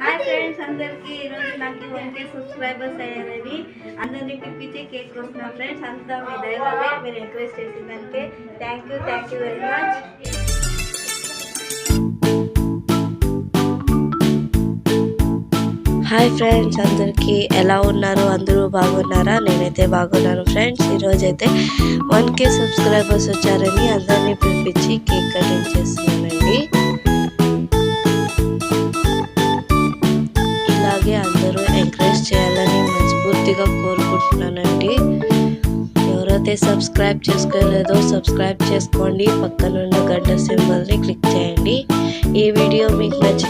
Hi friends అందరికి ఈరోజు నాకు వన్ సబ్స్క్రైబర్స్ అయ్యారని. అందరినీ పిలిపించి కేక్ వస్తున్నాం ఫ్రెండ్స్ అంతా మీ దయవల్లే మీరు ఎంకరేజ్ చేసిందంటే thank you thank you very much hi friends అందరికీ ఎలా ఉన్నారు? అందరూ బాగున్నారా? నేనైతే బాగున్నాను ఫ్రెండ్స్ ఈరోజు అయితే వన్ కే సబ్స్క్రైబర్స్ వచ్చారని అందరినీ పిలిపించి కేక్ కటింగ్ చేస్తున్నానండి. ఎంకరేజ్ చేయాలని మనస్ఫూర్తిగా కోరుకుంటున్నానండి. ఎవరైతే సబ్స్క్రైబ్ చేసుకోలేదో సబ్స్క్రైబ్ చేసుకోండి. పక్కనున్న గంట సింబల్ని క్లిక్ చేయండి. ఈ వీడియో మీకు నచ్చి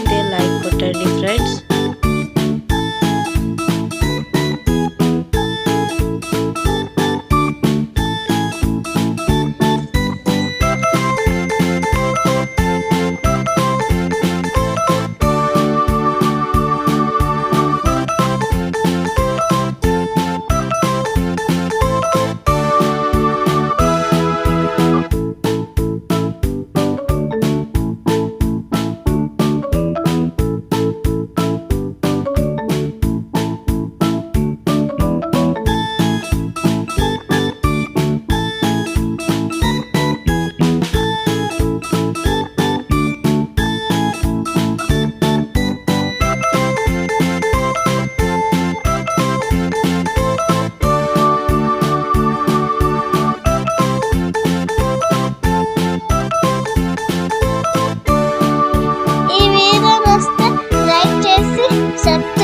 Subscribe.